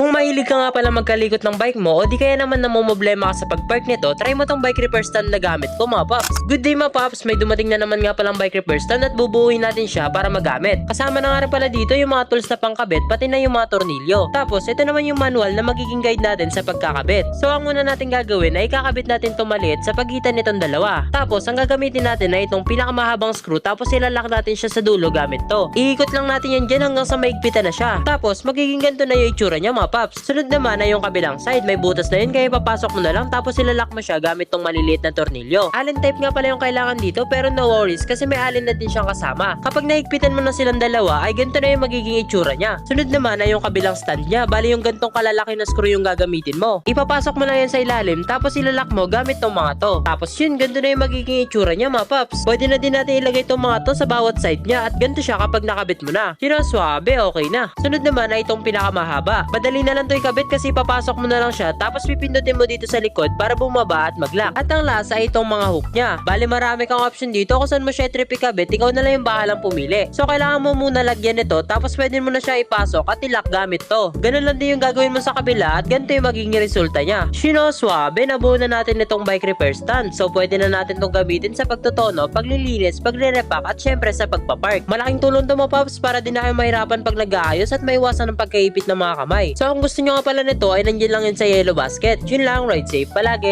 Kung mahilig ka nga pala magkalikot ng bike mo o di kaya naman namumblema ka sa pagpark nito, try mo tong bike repair stand na gamit ko mga paps. Good day mga paps, may dumating na naman nga palang bike repair stand at bubuuin natin siya para magamit. Kasama na nga rin pala dito yung mga tools na pangkabit pati na yung mga tornilyo. Tapos ito naman yung manual na magiging guide natin sa pagkakabit. So ang una natin gagawin ay kakabit natin itong maliit sa pagitan nitong dalawa. Tapos ang gagamitin natin ay itong pinakamahabang screw tapos ilalak natin siya sa dulo gamit to. Iikot lang natin yan dyan hanggang sa maigpitan na siya. Tapos magiging ganito na yung itsura niya mga paps. Sunod naman ay yung kabilang side. May butas na yun kaya papasok mo na lang tapos ilalak mo siya gamit tong maliliit na tornilyo. Allen type nga pala yung kailangan dito pero no worries kasi may allen na din siyang kasama. Kapag naigpitan mo na silang dalawa ay ganito na yung magiging itsura niya. Sunod naman ay yung kabilang stand niya. Bali yung gantong kalalaki na screw yung gagamitin mo. Ipapasok mo lang yan sa ilalim tapos ilalak mo gamit tong mga to. Tapos yun, ganito na yung magiging itsura niya mga paps. Pwede na din natin ilagay tong mga to sa bawat side niya at ganito siya kapag nakabit mo na. Yun swabe, okay na. Sunod naman ay itong pinakamahaba. Madali na lang to ikabit kasi papasok mo na lang siya tapos pipindutin mo dito sa likod para bumaba at mag-lock. At ang lasa ay itong mga hook niya. Bali marami kang option dito kung saan mo siya trip ikabit, ikaw na lang yung bahalang pumili. So kailangan mo muna lagyan ito tapos pwede mo na siya ipasok at ilak gamit to. Ganun lang din yung gagawin mo sa kabila at ganito yung magiging resulta niya. Shino, swabe, nabuo na natin itong bike repair stand. So pwede na natin itong gamitin sa pagtotono, paglilinis, pagre-repack at syempre sa pagpapark. Malaking tulong to mga para din na kayo mahirapan pag nag-aayos at maiwasan ng pagkaipit ng mga kamay. So kung gusto nyo nga pala nito ay nandiyan lang yun sa yellow basket. Yun lang, ride safe palagi.